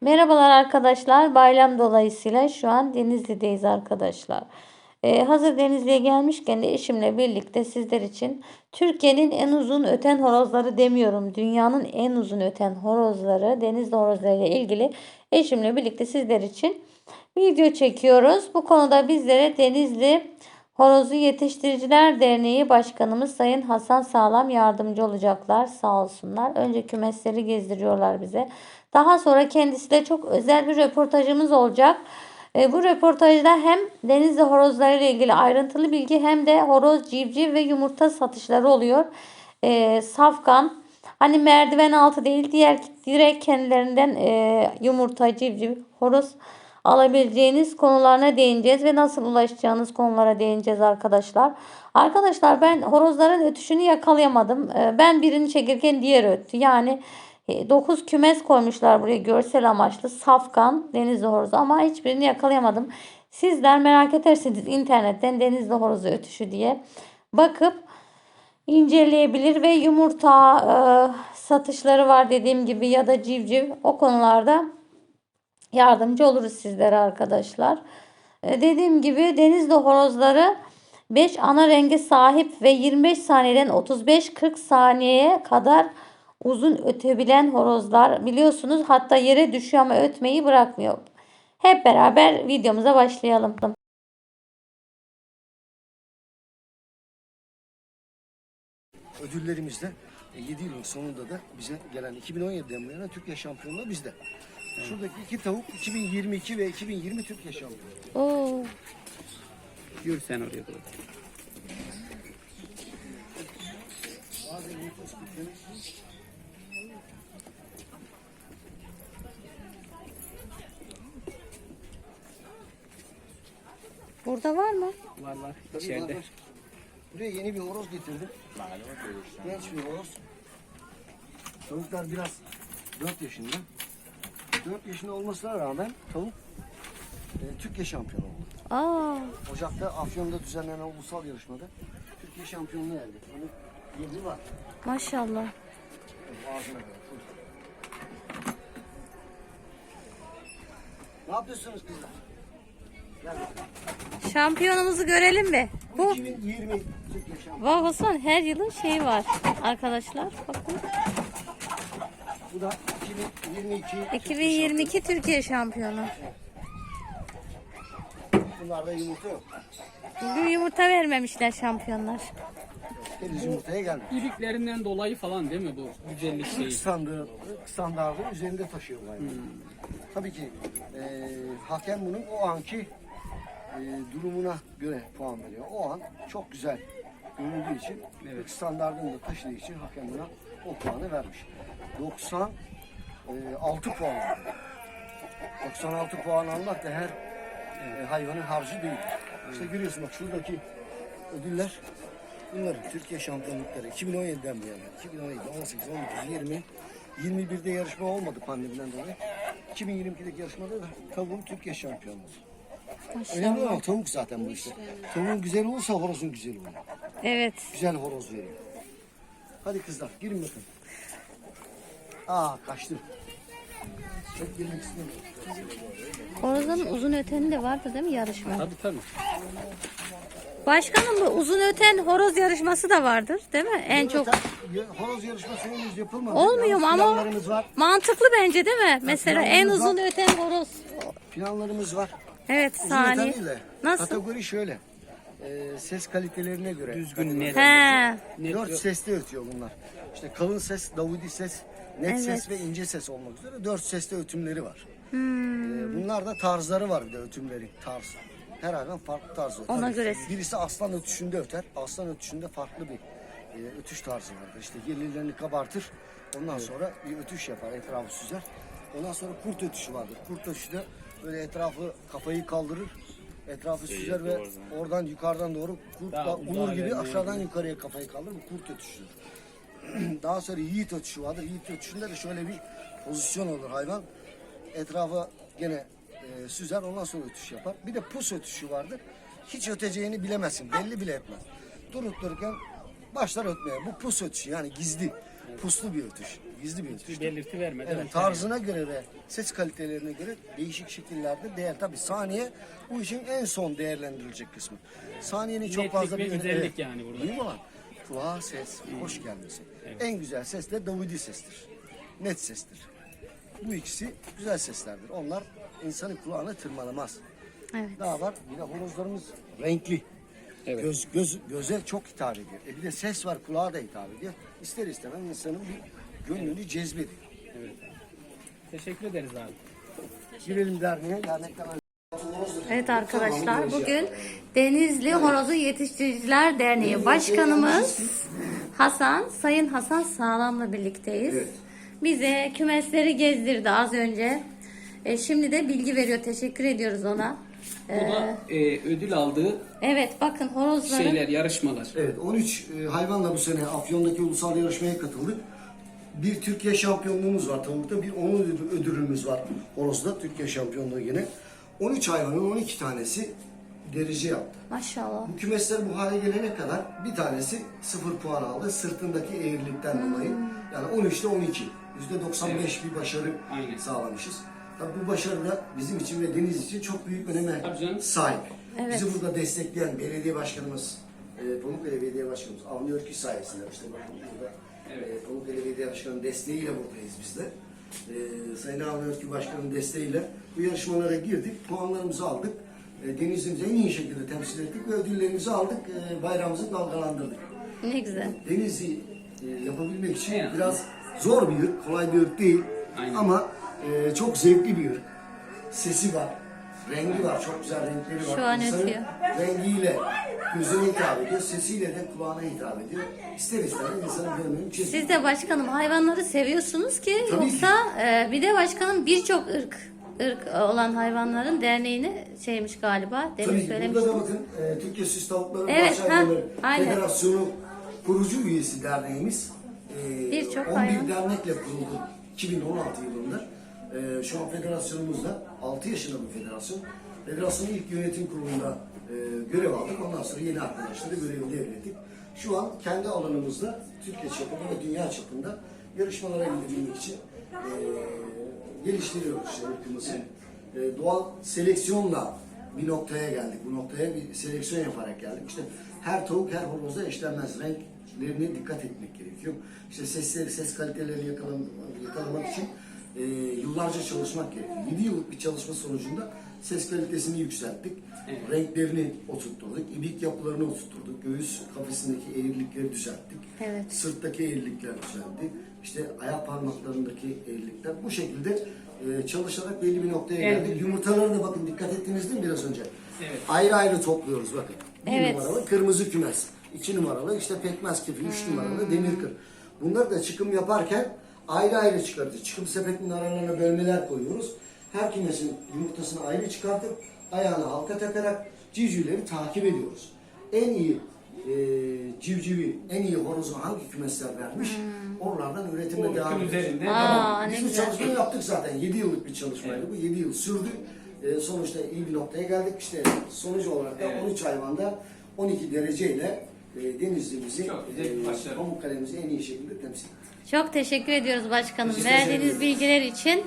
Merhabalar arkadaşlar. Bayram dolayısıyla şu an Denizli'deyiz arkadaşlar. Ee, hazır Denizli'ye gelmişken de eşimle birlikte sizler için Türkiye'nin en uzun öten horozları demiyorum. Dünyanın en uzun öten horozları, Denizli horozları ile ilgili eşimle birlikte sizler için video çekiyoruz. Bu konuda bizlere Denizli Horozu Yetiştiriciler Derneği Başkanımız Sayın Hasan Sağlam yardımcı olacaklar sağ olsunlar. Önce kümesleri gezdiriyorlar bize. Daha sonra kendisiyle çok özel bir röportajımız olacak. E, bu röportajda hem denizli horozları ile ilgili ayrıntılı bilgi hem de horoz, civciv ve yumurta satışları oluyor. E, safkan hani merdiven altı değil diğer direkt kendilerinden e, yumurta, civciv, horoz alabileceğiniz konularına değineceğiz ve nasıl ulaşacağınız konulara değineceğiz arkadaşlar. Arkadaşlar ben horozların ötüşünü yakalayamadım. E, Ben birini çekirken diğer öttü. Yani 9 kümes koymuşlar buraya görsel amaçlı. Safkan, denizli horozu ama hiçbirini yakalayamadım. Sizler merak ederseniz internetten denizli horozu ötüşü diye bakıp inceleyebilir ve yumurta e, satışları var dediğim gibi ya da civciv o konularda yardımcı oluruz sizlere arkadaşlar. E, dediğim gibi denizli horozları 5 ana renge sahip ve 25 saniyeden 35-40 saniyeye kadar uzun ötebilen horozlar biliyorsunuz hatta yere düşüyor ama ötmeyi bırakmıyor. Hep beraber videomuza başlayalım. ödüllerimizde 7 yılın sonunda da bize gelen 2017'den bu yana Türkiye şampiyonluğu bizde. Şuradaki iki tavuk 2022 ve 2020 Türkiye şampiyonu. Oo. Yürü sen oraya doğru. Burada var mı? Var var Tabii içeride. Buraya yeni bir horoz getirdim. Genç bir horoz. Tavuklar biraz 4 yaşında. 4 yaşında olmasına rağmen tavuk e, Türkiye şampiyonu oldu. Aa. Ocak'ta Afyon'da düzenlenen ulusal yarışmada Türkiye şampiyonluğu elde etti. Yedi var. Maşallah. Ağzına kadar. full. Ne yapıyorsunuz kızlar? Gel. Şampiyonumuzu görelim mi? Bu Bu 2020 Türkiye şampiyonu. Vavasan her yılın şeyi var arkadaşlar. Bakın. Bu da 2022 2022 Türkiye şampiyonu. Bunlarda yumurta yok. Bugün yumurta vermemişler şampiyonlar. Henüz yumurtaya gelmedi. İliklerinden dolayı falan değil mi bu güzellik şeyi? Standı, standardı üzerinde taşıyor bu hayvan. Tabii ki e, hakem bunun o anki e, durumuna göre puan veriyor. O an çok güzel görüldüğü için, Evet. standartını da taşıdığı için hakem buna o puanı vermiş. 96 puan. 96 puan almak da her e, hayvanın harcı değil. İşte görüyorsun bak şuradaki ödüller bunların Türkiye şampiyonlukları 2017'den bu yana. 2017, 18, 19, 20, 21'de yarışma olmadı pandemiden dolayı. 2022'deki yarışmada da tavuğun Türkiye şampiyonu oldu. Önemli olan tavuk zaten bu işte. Tavuğun güzel olursa horozun güzeli olur. Evet. Güzel horoz veriyor. Hadi kızlar girin bakın. Aa kaçtı. Çok girmek istemiyorum. Horozların uzun öteni de vardı değil mi yarışma? Tabii tabii. Başkanım bu uzun öten horoz yarışması da vardır değil mi? En çok Zaten ya- Horoz yarışması henüz yapılmadı. olmuyor mu Yalnız ama Planlarımız var. mantıklı bence değil mi? Mesela en planlarımız uzun öten horoz. Planlarımız var. Evet saniye. Nasıl? Kategori şöyle. Ee, ses kalitelerine göre. Düzgün, net. He. Net Dört yok. sesli ötüyor bunlar. İşte kalın ses, davudi ses, net Evet. ses ve ince ses olmak üzere dört sesli ötümleri var. Hmm. Ee, bunlar da tarzları var bir de ötümleri. Tarz. Her hayvan farklı tarzı öter. Ona göre. Birisi aslan ötüşünde öter. Aslan ötüşünde farklı bir e, ötüş tarzı vardır. İşte yerlilerini kabartır. Ondan sonra bir ötüş yapar. Etrafı süzer. Ondan sonra kurt ötüşü vardır. Kurt ötüşü de böyle etrafı kafayı kaldırır. Etrafı süzer ve oradan yukarıdan doğru kurtla umur gibi aşağıdan yukarıya kafayı kaldırır. Kurt ötüşüdür. Daha sonra yiğit ötüşü vardır. Yiğit ötüşünde de şöyle bir pozisyon olur hayvan. Etrafa gene e, süzer ondan sonra ötüş yapar. Bir de pus ötüşü vardır. Hiç öteceğini bilemezsin. Belli bile etmez. Durup dururken başlar ötmeye. Bu pus ötüşü yani gizli. Puslu bir ötüş. Gizli bir ırk. Bir belirti vermeden. Evet, tarzına göre ve ses kalitelerine göre değişik şekillerde değer. Tabii saniye bu işin en son değerlendirilecek kısmı. Saniyenin çok Netlik fazla ve bir güzellik yani burada. Mühim olan kulağa ses, hoş gelmesi. En güzel ses de Davudi sestir. Net sestir. Bu ikisi güzel seslerdir. Onlar insanın kulağına tırmalamaz. Evet. Daha var. Bir de horozlarımız renkli. Evet. Göz, göz, göze çok hitap ediyor. E bir de ses var kulağa da hitap ediyor. İster istemez insanın bir gönlünü cezbediyor. Teşekkür ederiz abi. Girelim derneğe. Dernekten Evet arkadaşlar bugün Denizli Horozu Yetiştiriciler Derneği Başkanımız Hasan, Sayın Hasan Sağlam'la birlikteyiz. Evet. Bize kümesleri gezdirdi az önce. E, şimdi de bilgi veriyor. Teşekkür ediyoruz ona. Bu da e, ödül aldığı Evet bakın horozları. şeyler, yarışmalar. Evet 13 e, hayvanla bu sene Afyon'daki ulusal yarışmaya katıldık. Bir Türkiye şampiyonluğumuz var tavukta. Bir onun ödül- ödülümüz var Horoz'da. Türkiye şampiyonluğu yine. 13 hayvanın 12 tanesi derece yaptı. Maşallah. Bu kümesler bu hale gelene kadar bir tanesi 0 puan aldı sırtındaki eğrilikten dolayı. Yani 13'te 12. %95 bir başarı Aynen. sağlamışız. Tabii bu başarı da bizim için ve Deniz için çok büyük öneme sahip. Evet. Bizi burada destekleyen belediye başkanımız, e, Pamukkale Belediye Başkanımız Avni Örkü sayesinde işte bakın burada Evet. e, Pamukkale Belediye Başkanı'nın desteğiyle buradayız biz de. E, Sayın Avni Örkü Başkanı'nın desteğiyle bu yarışmalara girdik, puanlarımızı aldık. E, Denizimizi en iyi şekilde temsil ettik ve ödüllerimizi aldık, e, bayrağımızı dalgalandırdık. Ne güzel. Deniz'i e, yapabilmek için Evet. biraz zor bir ırk, kolay bir ırk değil. Aynen. Ama e, çok zevkli bir ırk. Sesi var, rengi var, çok güzel renkleri var. Şu an İnsanın ötüyor. rengiyle gözüne hitap ediyor, sesiyle de kulağına hitap ediyor. İster istemez insanın gönlünü çeziyor. Siz de başkanım hayvanları seviyorsunuz ki Tabii yoksa e, bir de başkanım birçok ırk ırk olan hayvanların derneğini şeymiş galiba demin Tabii ki burada da bakın e, Türkiye Süs Tavukları Evet, Bahçe Hayvanları. Federasyonu kurucu üyesi derneğimiz. E, Birçok 11 hayvan. dernekle kuruldu 2016 yılında. E, şu an federasyonumuzda 6 yaşında bu federasyon. Federasyonun ilk yönetim kurulunda e, görev aldık. Ondan sonra yeni arkadaşları görevi devrettik. Şu an kendi alanımızda Türkiye çapında ve dünya çapında yarışmalara gidebilmek için e, geliştiriyoruz işte. E, doğal seleksiyonla bir noktaya geldik. Bu noktaya bir seleksiyon yaparak geldik. İşte her tavuk her horozda eşlenmez. Renklerine dikkat etmek gerekiyor. İşte sesleri, ses kalitelerini yakalam yakalamak için e, yıllarca çalışmak gerekiyor. 7 yıllık bir çalışma sonucunda ses kalitesini yükselttik. Renklerini oturtturduk. ibik yapılarını oturtturduk. Göğüs kafesindeki eğrilikleri düzelttik. Evet. Sırttaki eğrilikler düzeldi. İşte ayak parmaklarındaki eğrilikler. Bu şekilde e, çalışarak belli bir noktaya Evet. geldik. Yumurtaları da bakın dikkat ettiniz değil mi biraz önce? Evet. Ayrı ayrı topluyoruz bakın. Bir Evet. numaralı kırmızı kümes. iki numaralı işte pekmez kefi. Üç Hmm. numaralı demir kır. Bunları da çıkım yaparken ayrı ayrı çıkartıyoruz. Çıkım sepetinin aralarına bölmeler koyuyoruz. Her kümesin yumurtasını ayrı çıkartıp ayağına halka takarak civcivleri takip ediyoruz. En iyi e, civcivi, en iyi horozu hangi kümesler vermiş? Oralardan üretime O devam ediyoruz. üzerinde. Hmm. Aa, Biz bu çalışmayı yaptık zaten. 7 yıllık bir çalışmaydı bu. 7 yıl sürdü. Ee, sonuçta iyi bir noktaya geldik. İşte sonuç olarak da Evet. 13 hayvanda 12 dereceyle e, bir e. Pamukkale'mizi en iyi şekilde temsil ettik. Çok teşekkür ediyoruz başkanım Biz verdiğiniz bilgiler için.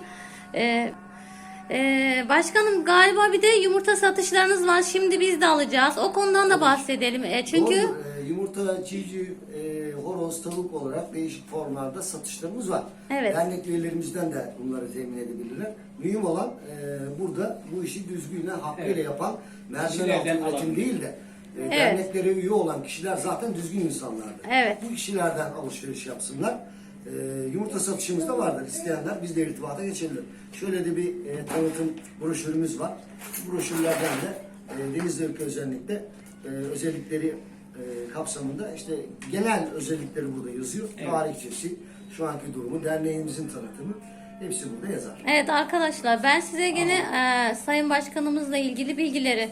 Ee, e, başkanım galiba bir de yumurta satışlarınız var. Şimdi biz de alacağız. O konudan da bahsedelim. E, çünkü Doğrudur. Ee, yumurta, civciv, e, horoz, tavuk olarak değişik formlarda satışlarımız var. Evet. Dernek üyelerimizden de bunları temin edebilirler. Mühim olan e, burada bu işi düzgünle, hakkıyla Evet. yapan merdiven altı Kişilerden üretim alabilir. değil de e, derneklere üye olan kişiler zaten düzgün insanlardır. Evet. Bu kişilerden alışveriş yapsınlar. E, yumurta satışımız da vardır. İsteyenler bizle irtibata geçebilir. Şöyle de bir e, tanıtım broşürümüz var. Bu broşürlerden de e, Denizli Irkı özellikle e, özellikleri e, kapsamında işte genel özellikleri burada yazıyor. Evet. Tarihçesi, şu anki durumu, derneğimizin tanıtımı hepsi burada yazar. Evet arkadaşlar ben size gene e, Sayın Başkanımızla ilgili bilgileri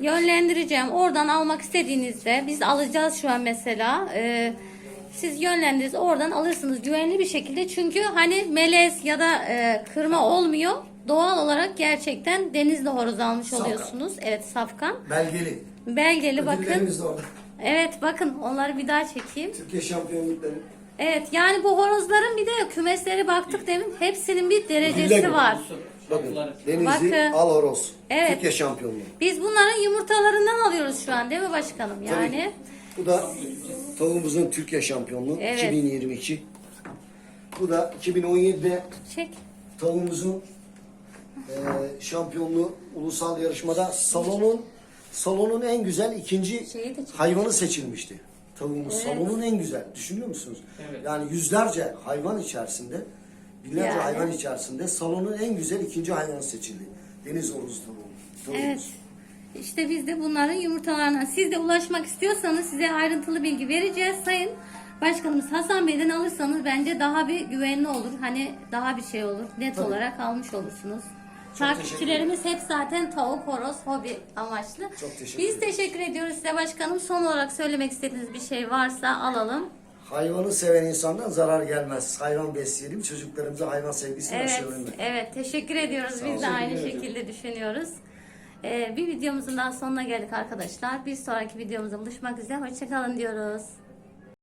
yönlendireceğim. Oradan almak istediğinizde biz alacağız şu an mesela. E, siz yönlendiririz oradan alırsınız güvenli bir şekilde. Çünkü hani melez ya da e, kırma olmuyor. Doğal olarak gerçekten denizli horoz almış Safkan. oluyorsunuz. Evet safkan. Belgeli. Belgeli bakın. Ödüllerimiz de orada. Evet bakın onları bir daha çekeyim. Türkiye şampiyonlukları. Evet yani bu horozların bir de kümesleri baktık demin hepsinin bir derecesi var. Bakın. Denizli Bakın. Al Horoz. Evet. Türkiye şampiyonluğu. Biz bunların yumurtalarından alıyoruz şu an değil mi başkanım? Tabii. Yani Bu da tavuğumuzun Türkiye şampiyonluğu Evet. 2022. Bu da 2017'de çek. tavuğumuzun e, şampiyonluğu ulusal yarışmada salonun salonun en güzel ikinci Şeyi de çek. hayvanı seçilmişti. Tavuğumuz Evet. salonun en güzel. Düşünüyor musunuz? Evet. Yani yüzlerce hayvan içerisinde binlerce Yani. hayvan içerisinde salonun en güzel ikinci hayvanı seçildi. Deniz horozu tavuğu. tavuğumuz. Evet. İşte biz de bunların yumurtalarına siz de ulaşmak istiyorsanız size ayrıntılı bilgi vereceğiz. Sayın Başkanımız Hasan Bey'den alırsanız bence daha bir güvenli olur. Hani daha bir şey olur. Net Tabii. olarak almış olursunuz. Çok Takipçilerimiz hep zaten tavuk, horoz, hobi amaçlı. Çok teşekkür Biz teşekkür ediyoruz size başkanım. Son olarak söylemek istediğiniz bir şey varsa alalım. Hayvanı seven insandan zarar gelmez. Hayvan besleyelim, çocuklarımıza hayvan sevgisini Evet, aşılayalım. evet teşekkür ediyoruz. Biz de aynı şekilde düşünüyoruz. Ee, bir videomuzun daha sonuna geldik arkadaşlar. Bir sonraki videomuzda buluşmak üzere. Hoşçakalın diyoruz.